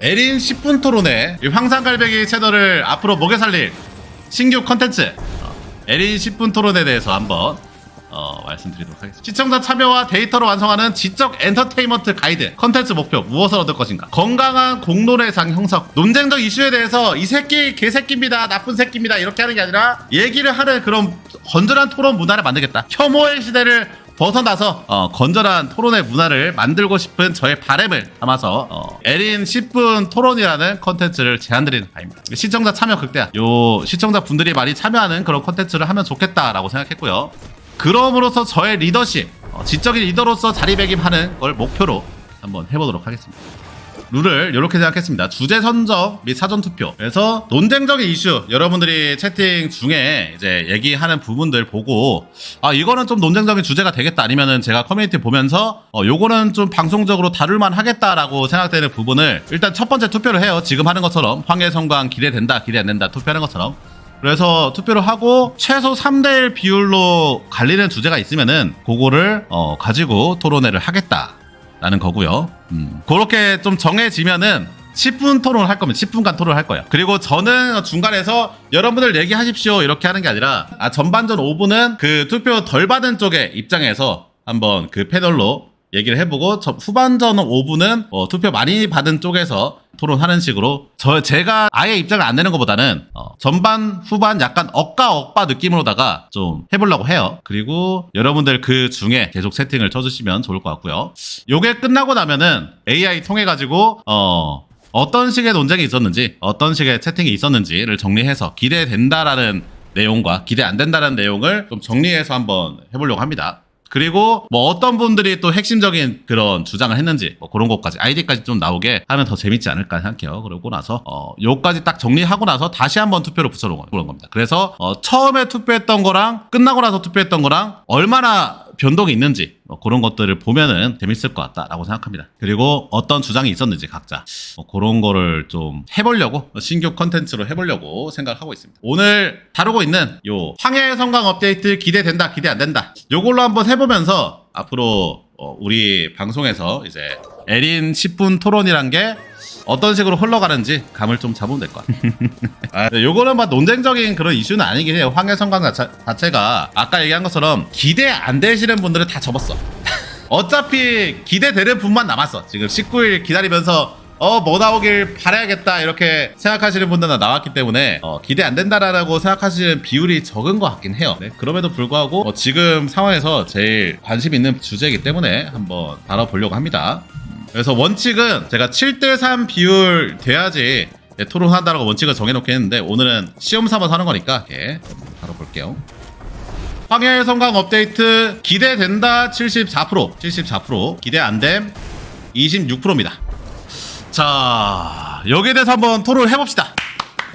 에린 10분 토론회. 이 황산갈배기 채널을 앞으로 목에 살릴 신규 컨텐츠. 어, 에린 10분 토론에 대해서 한번 어, 말씀드리도록 하겠습니다. 시청자 참여와 데이터로 완성하는 지적 엔터테인먼트 가이드. 컨텐츠 목표 무엇을 얻을 것인가? 건강한 공론회상 형성. 논쟁적 이슈에 대해서 이 새끼 개새끼입니다 나쁜 새끼입니다 이렇게 하는 게 아니라 얘기를 하는 그런 건전한 토론 문화를 만들겠다. 혐오의 시대를 벗어나서 어, 건전한 토론의 문화를 만들고 싶은 저의 바램을 담아서 어, 에린 10분 토론이라는 컨텐츠를 제안드리는 바입니다. 시청자 참여 극대화. 요 시청자 분들이 많이 참여하는 그런 컨텐츠를 하면 좋겠다라고 생각했고요. 그럼으로써 저의 리더십, 어, 지적인 리더로서 자리매김하는 걸 목표로 한번 해보도록 하겠습니다. 룰을 이렇게 생각했습니다. 주제 선정 및 사전 투표. 그래서 논쟁적인 이슈 여러분들이 채팅 중에 이제 얘기하는 부분들 보고 아 이거는 좀 논쟁적인 주제가 되겠다 아니면은 제가 커뮤니티 보면서 어 요거는 좀 방송적으로 다룰만 하겠다라고 생각되는 부분을 일단 첫 번째 투표를 해요. 지금 하는 것처럼 황해성광 기대된다 기대 안 된다 투표하는 것처럼. 그래서 투표를 하고 최소 3대1 비율로 갈리는 주제가 있으면은 그거를 어 가지고 토론회를 하겠다. 라는 거고요. 음. 그렇게 좀 정해지면은 10분 토론을 할 겁니다. 10분간 토론을 할 거예요. 그리고 저는 중간에서 여러분들 얘기하십시오 이렇게 하는 게 아니라 아, 전반전 5분은 그 투표 덜 받은 쪽의 입장에서 한번 그 패널로 얘기를 해보고 저 후반전 5분은 어, 투표 많이 받은 쪽에서 토론하는 식으로 저 제가 아예 입장을 안 내는 것보다는 어, 전반 후반 약간 억까 억바 느낌으로다가 좀 해보려고 해요. 그리고 여러분들 그 중에 계속 세팅을 쳐주시면 좋을 것 같고요. 요게 끝나고 나면은 AI 통해 가지고 어 어떤 식의 논쟁이 있었는지 어떤 식의 채팅이 있었는지를 정리해서 기대된다라는 내용과 기대 안 된다라는 내용을 좀 정리해서 한번 해보려고 합니다. 그리고 뭐 어떤 분들이 또 핵심적인 그런 주장을 했는지 뭐 그런 것까지 아이디까지 좀 나오게 하면 더 재밌지 않을까 생각해요. 그러고 나서 어 요까지 딱 정리하고 나서 다시 한번 투표를 붙여놓은 그런 겁니다. 그래서 어 처음에 투표했던 거랑 끝나고 나서 투표했던 거랑 얼마나 변동이 있는지 뭐 그런 것들을 보면은 재밌을 것 같다라고 생각합니다. 그리고 어떤 주장이 있었는지 각자 뭐 그런 거를 좀 해보려고 신규 컨텐츠로 해보려고 생각하고 있습니다. 오늘 다루고 있는 요 황해 성강 업데이트 기대된다 기대 안 된다 요걸로 한번 해보면서 앞으로 어, 우리 방송에서 이제 에린 10분 토론이란 게 어떤 식으로 흘러가는지 감을 좀 잡으면 될 것 같아요. 아, 네, 요거는 막 논쟁적인 그런 이슈는 아니긴 해요. 황해 성강 자체, 자체 가 아까 얘기한 것처럼 기대 안 되시는 분들은 다 접었어. 어차피 기대되는 분만 남았어. 지금 19일 기다리면서 어 뭐 나오길 바라야겠다 이렇게 생각하시는 분들은 나왔기 때문에 어, 기대 안 된다라고 생각하시는 비율이 적은 것 같긴 해요. 네, 그럼에도 불구하고 어, 지금 상황에서 제일 관심 있는 주제이기 때문에 한번 다뤄보려고 합니다. 그래서 원칙은 제가 7대3 비율 돼야지 네, 토론한다라고 원칙을 정해놓긴 했는데 오늘은 시험 삼아서 하는 거니까 이렇게 다뤄볼게요. 황해 성강 업데이트 기대된다 74% 74% 기대 안됨 26%입니다. 자 여기에 대해서 한번 토론을 해봅시다.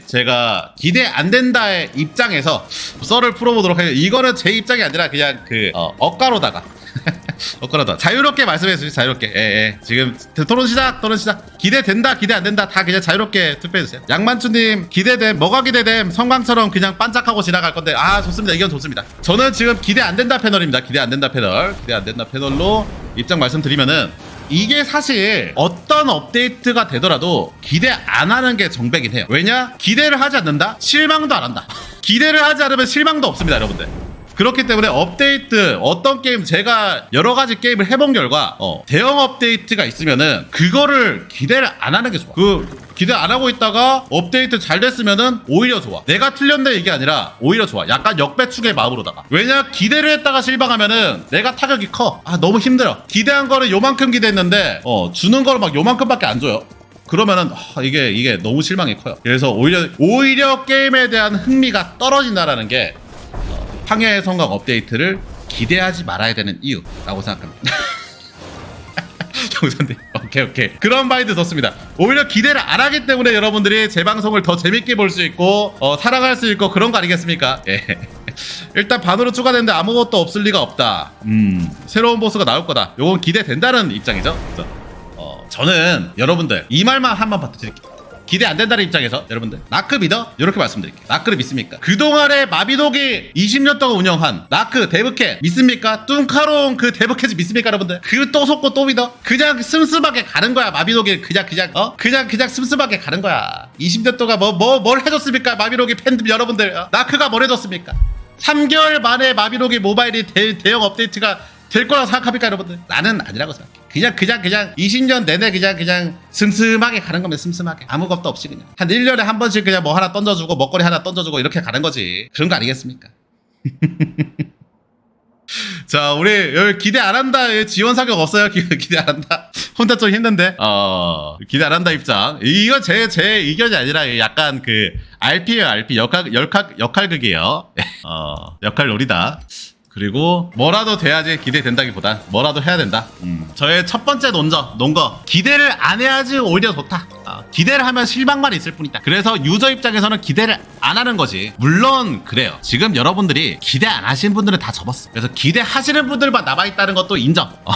제가 기대 안 된다의 입장에서 썰을 풀어보도록 하겠습니다. 이거는 제 입장이 아니라 그냥 그 어, 억가로다가 억가로다 자유롭게 말씀해 주세요. 자유롭게. 예, 예. 지금 토론 시작. 토론 시작. 기대된다. 기대 안 된다. 다 그냥 자유롭게 투표해 주세요. 양만추님 기대됨. 뭐가 기대됨? 성광처럼 그냥 반짝하고 지나갈 건데 아 좋습니다. 의견 좋습니다. 저는 지금 기대 안 된다 패널입니다. 기대 안 된다 패널. 기대 안 된다 패널로 입장 말씀드리면은 이게 사실 어떤 업데이트가 되더라도 기대 안 하는 게 정백이긴 해요. 왜냐? 기대를 하지 않는다? 실망도 안 한다. 기대를 하지 않으면 실망도 없습니다, 여러분들. 그렇기 때문에 업데이트 어떤 게임 제가 여러 가지 게임을 해본 결과 어, 대형 업데이트가 있으면은 그거를 기대를 안 하는 게 좋아. 그 기대 안 하고 있다가 업데이트 잘 됐으면은 오히려 좋아. 내가 틀렸네 이게 아니라 오히려 좋아. 약간 역배축의 마음으로다가. 왜냐 기대를 했다가 실망하면은 내가 타격이 커. 아 너무 힘들어. 기대한 거를 요만큼 기대했는데 어 주는 거를 막 요만큼밖에 안 줘요. 그러면은 아, 이게 이게 너무 실망이 커요. 그래서 오히려 오히려 게임에 대한 흥미가 떨어진다라는 게 어, 황해의 성강 업데이트를 기대하지 말아야 되는 이유라고 생각합니다. 정선님 오케이 오케이. 그런 마인드 좋습니다. 오히려 기대를 안 하기 때문에 여러분들이 제 방송을 더 재밌게 볼 수 있고 어, 사랑할 수 있고 그런 거 아니겠습니까? 예. 일단 반으로 추가됐는데 아무것도 없을 리가 없다. 음 새로운 보스가 나올 거다. 요건 기대된다는 입장이죠. 그래서, 어, 저는 여러분들 이 말만 한번 부탁드릴게요 기대 안 된다는 입장에서 여러분들 나크 믿어? 이렇게 말씀드릴게요 나크를 믿습니까? 그동안에 마비독이 20년 동안 운영한 나크 데브캣 믿습니까? 뚱카롱 그 데브캣을 믿습니까 여러분들? 그 또 속고 또 믿어? 그냥 슴슴하게 가는 거야 마비독이 그냥 그냥 어? 그냥 그냥 슴슴하게 가는 거야 20년 동안 뭐 뭐 뭘 해줬습니까 마비독이 팬들 여러분들 어? 나크가 뭘 해줬습니까? 3개월 만에 마비독이 모바일이 대, 대형 업데이트가 될 거라고 생각합니까 여러분들? 나는 아니라고 생각해. 그냥 그냥 그냥 20년 내내 그냥 그냥 슴슴하게 가는 겁니다. 슴슴하게 아무것도 없이 그냥 한 1년에 한 번씩 그냥 뭐 하나 던져주고 먹거리 하나 던져주고 이렇게 가는 거지. 그런 거 아니겠습니까? 자, 우리 여기 기대 안 한다. 여기 지원 사격 없어요. 기, 기대 안 한다. 혼자 좀 힘든데. 어, 기대 안 한다 입장. 이거 제, 제 의견이 아니라 약간 그 RP예요, RP. 역할, 역할, 역할극이에요. 어, 역할 놀이다. 그리고 뭐라도 돼야지 기대된다기보다 뭐라도 해야 된다. 음. 저의 첫 번째 논점, 논거 기대를 안 해야지 오히려 좋다. 어, 기대를 하면 실망만 있을 뿐이다. 그래서 유저 입장에서는 기대를 안 하는 거지. 물론 그래요. 지금 여러분들이 기대 안 하시는 분들은 다 접었어. 그래서 기대하시는 분들만 남아 있다는 것도 인정. 어,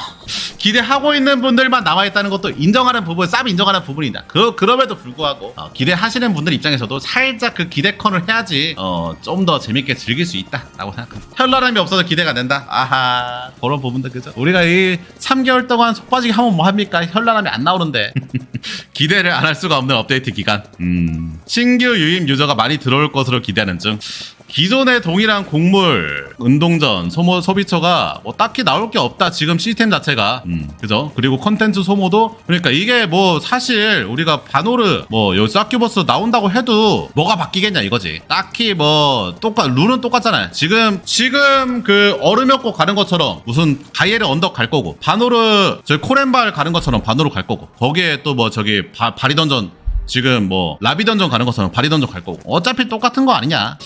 기대하고 있는 분들만 남아 있다는 것도 인정하는 부분, 쌈 인정하는 부분이다. 그 그럼에도 불구하고 어, 기대하시는 분들 입장에서도 살짝 그 기대컨을 해야지 어, 좀 더 재밌게 즐길 수 있다라고 생각합니다. 현란함이 없어서 기대가 안 된다. 아하 그런 부분도 그죠. 우리가 이 3개월 동안 속 빠지게 하면 뭐 합니까? 현란함이 안 나오는데 기대를 안할 수가 없는 업데이트 기간. 음. 신규 유입 유저가 많이 들어올 것으로 기대하는 중. 기존의 동일한 곡물, 운동전, 소모 소비처가 뭐 딱히 나올 게 없다. 지금 시스템 자체가. 음, 그죠? 그리고 컨텐츠 소모도 그러니까 이게 뭐 사실 우리가 바노르 뭐요 사큐버스 나온다고 해도 뭐가 바뀌겠냐 이거지. 딱히 뭐 똑같 룰은 똑같잖아요. 지금 지금 그 얼음역고 가는 것처럼 무슨 가이에르 언덕 갈 거고 바노르 저기 코렌발 가는 것처럼 바노르 갈 거고 거기에 또 뭐 저기 바, 바리 던전 지금 뭐 라비 던전 가는 것처럼 바리 던전 갈 거고. 어차피 똑같은 거 아니냐.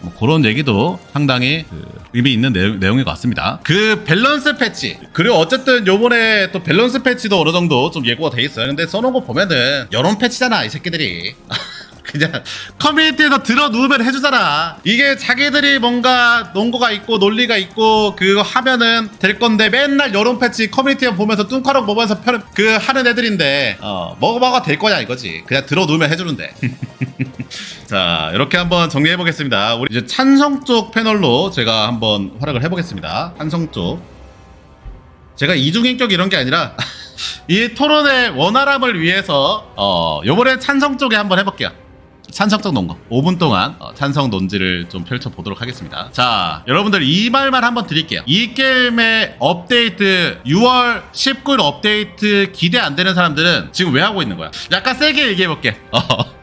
뭐 그런 얘기도 상당히 그 의미 있는 내용, 내용 인 것 같습니다. 그 밸런스 패치. 그리고 어쨌든 요번에 또 밸런스 패치도 어느 정도 좀 예고가 돼 있어요. 근데 써놓은 거 보면은 여론 패치잖아 이 새끼들이 그냥 커뮤니티에서 들어 누우면 해주잖아. 이게 자기들이 뭔가 논거가 있고 논리가 있고 그거 하면은 될 건데 맨날 여론 패치 커뮤니티에 보면서 뚱카롱 보면서 편, 그 하는 애들인데 어 뭐가 될 거냐 이거지. 그냥 들어 누우면 해주는데. 자 이렇게 한번 정리해 보겠습니다. 우리 이제 찬성 쪽 패널로 제가 한번 활약을 해보겠습니다. 찬성 쪽. 제가 이중인격 이런 게 아니라 이 토론의 원활함을 위해서 어 요번에 찬성 쪽에 한번 해볼게요. 찬성적 논거. 5분 동안 어, 찬성 논지를 좀 펼쳐보도록 하겠습니다. 자 여러분들 이 말만 한번 드릴게요. 이 게임의 업데이트 6월 19일 업데이트 기대 안 되는 사람들은 지금 왜 하고 있는 거야? 약간 세게 얘기해볼게. 어.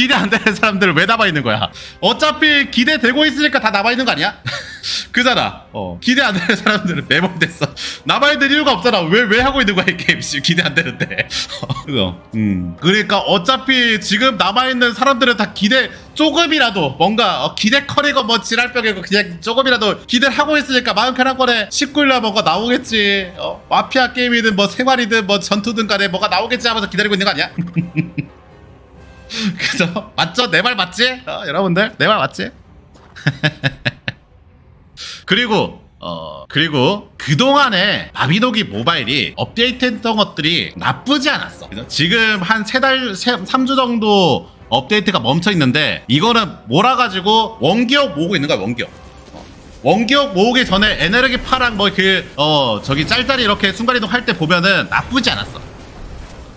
기대 안 되는 사람들은 왜 남아 있는 거야? 어차피 기대되고 있으니까 다 남아 있는 거 아니야? 그잖아. 어. 기대 안 되는 사람들은 매몰됐어. 남아 있는 이유가 없잖아. 왜 왜 하고 있는 거야 이 게임? 씨, 기대 안 되는데. 그죠? 음. 그러니까 어차피 지금 남아 있는 사람들은 다 기대 조금이라도 뭔가 어, 기대 커리고 뭐 지랄병이고 그냥 조금이라도 기대를 하고 있으니까 마음 편한 거네. 19일날 뭔가 나오겠지. 어, 마피아 게임이든 뭐 생활이든 뭐 전투든 간에 뭐가 나오겠지 하면서 기다리고 있는 거 아니야? 그죠? 맞죠? 내 말 맞지? 어, 여러분들 내 말 맞지? 그리고 어 그리고 그동안에 마비노기 모바일이 업데이트했던 것들이 나쁘지 않았어. 그죠? 지금 한 세 달, 세, 3주 정도 업데이트가 멈춰 있는데 이거는 몰아가지고 원기업 모으고 있는 거야 원기업. 어. 원기업 모으기 전에 에너지 파랑 뭐 그 어 저기 짤짤이 이렇게 순간이동 할 때 보면은 나쁘지 않았어.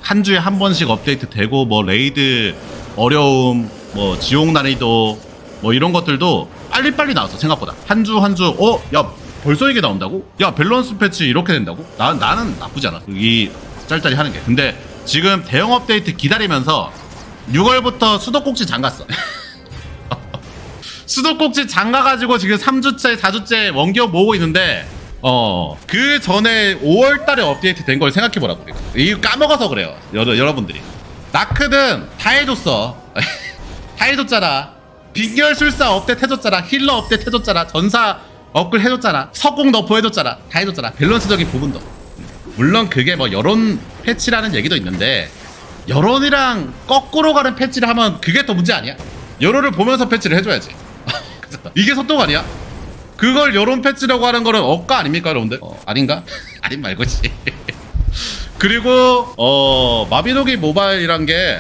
한 주에 한 번씩 업데이트 되고 뭐 레이드 어려움 뭐 지옥 난이도 뭐 이런 것들도 빨리빨리 나왔어 생각보다. 한 주 한 주 어 야 벌써 이게 나온다고? 야 밸런스 패치 이렇게 된다고? 나 나는 나쁘지 않아 이 짤짤이 하는 게. 근데 지금 대형 업데이트 기다리면서 6월부터 수도꼭지 장갔어. 수도꼭지 장가가지고 지금 3주째 4주째 원기업 모으고 있는데 어 그 전에 5월 달에 업데이트 된 걸 생각해보라고 이거 까먹어서 그래요. 여러, 여러분들이. 나크든 다 해줬어. 다 해줬잖아. 빈결술사 업데이트 해줬잖아. 힐러 업데이트 해줬잖아. 전사 업글 해줬잖아. 석공 너프 해줬잖아. 다 해줬잖아. 밸런스적인 부분도. 물론 그게 뭐 여론 패치라는 얘기도 있는데 여론이랑 거꾸로 가는 패치를 하면 그게 더 문제 아니야? 여론을 보면서 패치를 해줘야지. 이게 소통 아니야? 그걸 여론 패치라고 하는 거는 억가 아닙니까 여러분들? 어, 아닌가? 아닌 말고지 그리고 어 마비노기 모바일이란 게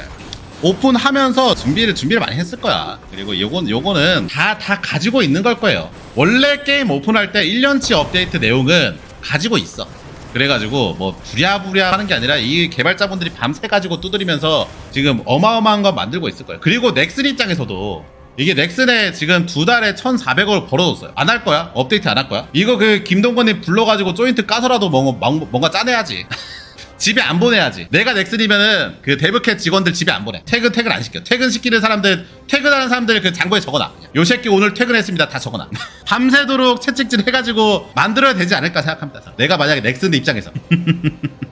오픈하면서 준비를 준비를 많이 했을 거야. 그리고 요건 요거는 다 다 가지고 있는 걸 거예요. 원래 게임 오픈할 때 1년치 업데이트 내용은 가지고 있어. 그래가지고 뭐 부랴부랴 하는 게 아니라 이 개발자분들이 밤새 가지고 두드리면서 지금 어마어마한 거 만들고 있을 거예요. 그리고 넥슨 입장에서도 이게 넥슨에 지금 두 달에 1,400을 벌어뒀어요. 안 할 거야? 업데이트 안 할 거야? 이거 그 김동건님 불러가지고 조인트 까서라도 뭔가, 뭔가 짜내야지. 집에 안 보내야지. 내가 넥슨이면은 그 데브캣 직원들 집에 안 보내. 퇴근 퇴근 안 시켜. 퇴근 시키는 사람들 퇴근하는 사람들 그 장부에 적어놔. 요 새끼 오늘 퇴근했습니다. 다 적어놔. 밤새도록 채찍질 해가지고 만들어야 되지 않을까 생각합니다. 내가 만약에 넥슨 입장에서.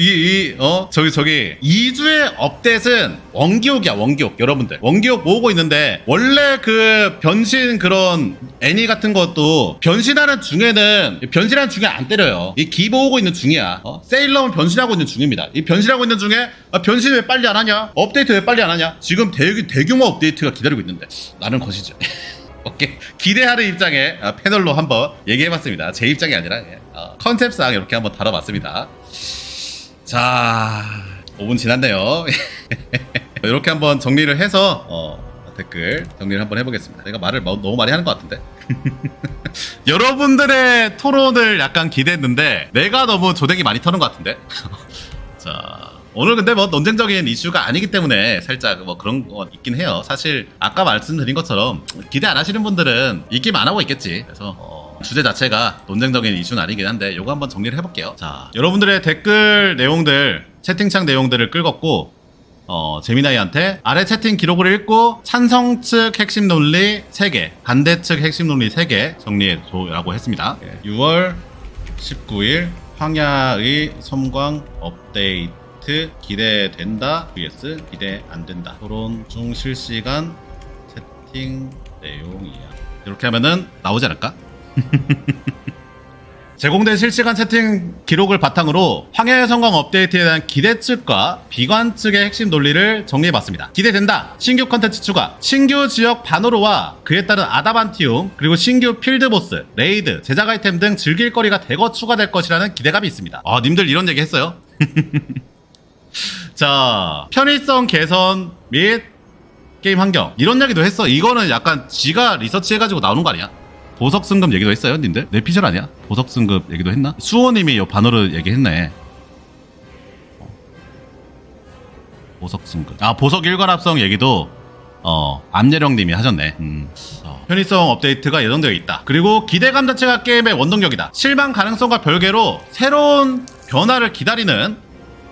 이, 이, 어, 저기, 저기, 2주의 업데이트는 원기옥이야, 원기옥. 여러분들. 원기옥 모으고 있는데, 원래 그 변신 그런 애니 같은 것도 변신하는 중에는, 변신하는 중에 안 때려요. 이 기 모으고 있는 중이야. 어? 세일러문 변신하고 있는 중입니다. 이 변신하고 있는 중에, 아, 변신 왜 빨리 안 하냐? 업데이트 왜 빨리 안 하냐? 지금 대, 대규모 업데이트가 기다리고 있는데. 나는 것이죠. 오케이. 기대하는 입장에 아, 패널로 한번 얘기해봤습니다. 제 입장이 아니라, 예. 어, 컨셉상 이렇게 한번 다뤄봤습니다. 자, 5분 지났네요. 이렇게 한번 정리를 해서 어, 댓글 정리를 한번 해보겠습니다. 내가 말을 뭐- 너무 많이 하는 것 같은데. 여러분들의 토론을 약간 기대했는데 내가 너무 조댕이 많이 터는 것 같은데. 자, 오늘 근데 뭐 논쟁적인 이슈가 아니기 때문에 살짝 뭐 그런 거 있긴 해요. 사실 아까 말씀드린 것처럼 기대 안 하시는 분들은 안 하고 있겠지. 그래서 어, 주제 자체가 논쟁적인 이슈는 아니긴 한데 요거 한번 정리를 해볼게요. 자, 여러분들의 댓글 내용들 채팅창 내용들을 끌었고 어, 재미나이한테 아래 채팅 기록을 읽고 찬성 측 핵심 논리 3개, 반대 측 핵심 논리 3개 정리해줘라고 했습니다. 6월 19일 황야의 섬광 업데이트 기대된다 vs 기대 안 된다 토론 중 실시간 채팅 내용이야. 이렇게 하면은 나오지 않을까? 제공된 실시간 채팅 기록을 바탕으로 황야의 성광 업데이트에 대한 기대 측과 비관 측의 핵심 논리를 정리해봤습니다. 기대된다. 신규 컨텐츠 추가, 신규 지역 바노르와 그에 따른 아다반티움, 그리고 신규 필드보스, 레이드, 제작 아이템 등 즐길 거리가 대거 추가될 것이라는 기대감이 있습니다. 아, 님들 이런 얘기 했어요? 자, 편의성 개선 및 게임 환경 이런 얘기도 했어. 이거는 약간 지가 리서치해가지고 나오는 거 아니야? 보석 승급 얘기도 했어요, 님들? 내 피셜 아니야? 보석 승급 얘기도 했나? 수호님이 요 반어를 얘기했네. 어. 보석 승급. 아, 보석 일관합성 얘기도 어, 암예령님이 하셨네. 음. 어, 편의성 업데이트가 예정되어 있다. 그리고 기대감 자체가 게임의 원동력이다. 실망 가능성과 별개로 새로운 변화를 기다리는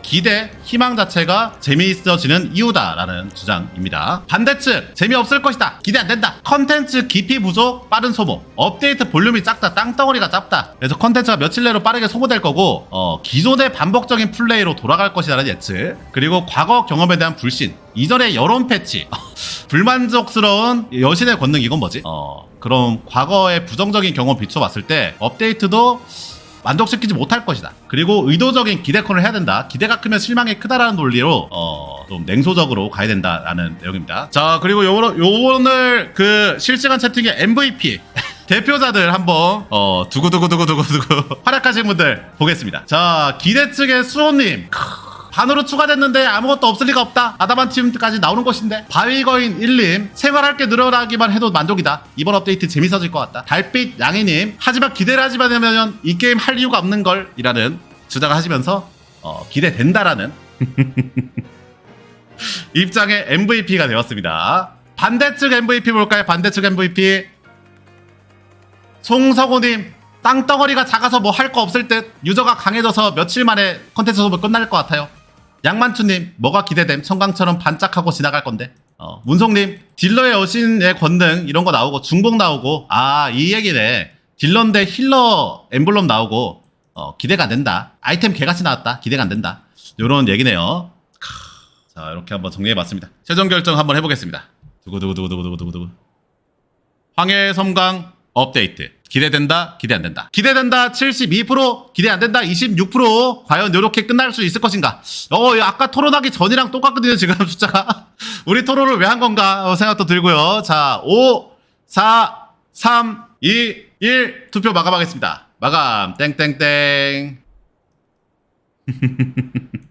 기대, 희망 자체가 재미있어지는 이유다라는 주장입니다. 반대측, 재미없을 것이다. 기대 안 된다. 컨텐츠 깊이 부족, 빠른 소모. 업데이트 볼륨이 작다, 땅덩어리가 짧다. 그래서 컨텐츠가 며칠 내로 빠르게 소모될 거고, 어, 기존의 반복적인 플레이로 돌아갈 것이라는 예측. 그리고 과거 경험에 대한 불신. 이전의 여론 패치. 불만족스러운 여신의 권능 이건 뭐지? 어, 그럼 과거의 부정적인 경험 비춰봤을 때 업데이트도 만족시키지 못할 것이다. 그리고 의도적인 기대컨을 해야 된다. 기대가 크면 실망이 크다라는 논리로 어, 좀 냉소적으로 가야 된다라는 내용입니다. 자, 그리고 요, 요 오늘 그 실시간 채팅의 MVP 대표자들 한번 어, 두구두구두구두구두구 활약하신 분들 보겠습니다. 자, 기대 측의 수호님. 크, 반으로 추가됐는데 아무것도 없을 리가 없다. 아다만팀까지 나오는 것인데. 바위거인 1님. 생활할 게 늘어나기만 해도 만족이다. 이번 업데이트 재밌어질 것 같다. 달빛 양이님. 하지만 기대를 하지만 하면 이 게임 할 이유가 없는 걸. 이라는 주장을 하시면서 어, 기대된다라는 입장의 MVP가 되었습니다. 반대측 MVP 볼까요? 반대측 MVP. 송성호님. 땅덩어리가 작아서 뭐 할 거 없을 듯 유저가 강해져서 며칠 만에 컨텐츠 소모 끝날 것 같아요. 양만추님 뭐가 기대됨? 청강처럼 반짝하고 지나갈 건데. 어, 문송님 딜러의 여신의 권능 이런 거 나오고 중복 나오고. 아 이 얘기네. 딜러인데 힐러 엠블럼 나오고. 어, 기대가 안 된다. 아이템 개같이 나왔다. 기대가 안 된다. 요런 얘기네요. 크, 자 이렇게 한번 정리해봤습니다. 최종 결정 한번 해보겠습니다. 두구두구두구두구두구두구. 황해 섬광 업데이트. 기대된다 기대 안 된다. 기대된다 72% 기대 안 된다 26% 과연 이렇게 끝날 수 있을 것인가? 어 아까 토론하기 전이랑 똑같거든요 지금 숫자가. 우리 토론을 왜 한 건가 어, 생각도 들고요. 자 5 4 3 2 1 투표 마감하겠습니다. 마감. 땡땡땡.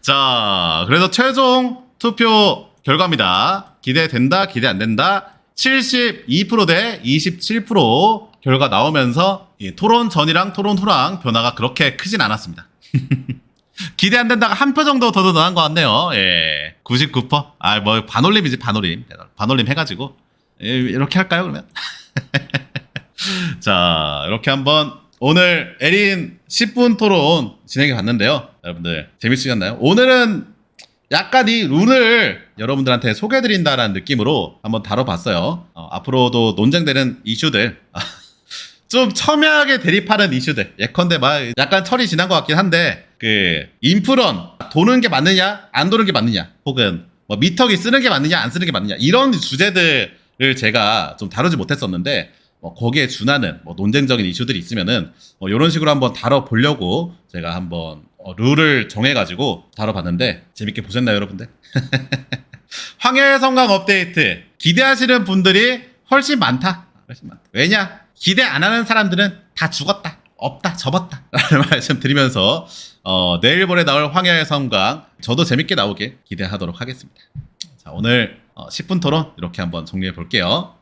자, 그래서 최종 투표 결과입니다. 기대된다, 기대 안 된다. 72%대 27% 결과 나오면서 이 토론 전이랑 토론 후랑 변화가 그렇게 크진 않았습니다. 기대 안 된다가 한 표 정도 더 늘어난 것 같네요. 예. 99%? 아, 뭐, 반올림이지, 반올림. 반올림 해가지고. 예, 이렇게 할까요, 그러면? 자, 이렇게 한번 오늘 에린 10분 토론 진행해 봤는데요. 여러분들, 재밌으셨나요? 오늘은 약간 이 룬을 여러분들한테 소개해드린다라는 느낌으로 한번 다뤄봤어요. 어, 앞으로도 논쟁되는 이슈들. 좀 첨예하게 대립하는 이슈들. 예컨대 막 약간 철이 지난 것 같긴 한데 그 인프런 도는 게 맞느냐 안 도는 게 맞느냐 혹은 뭐 미터기 쓰는 게 맞느냐 안 쓰는 게 맞느냐 이런 주제들을 제가 좀 다루지 못했었는데 뭐 거기에 준하는 뭐 논쟁적인 이슈들이 있으면은 뭐 이런 식으로 한번 다뤄보려고 제가 한번 어, 룰을 정해가지고 다뤄봤는데 재밌게 보셨나요 여러분들? 황야의 성강 업데이트 기대하시는 분들이 훨씬 많다. 훨씬 많다. 왜냐? 기대 안 하는 사람들은 다 죽었다. 없다. 접었다. 라는 말씀 드리면서 어, 내일 모레 나올 황야의 성강 저도 재밌게 나오게 기대하도록 하겠습니다. 자, 오늘 어, 10분 토론 이렇게 한번 정리해 볼게요.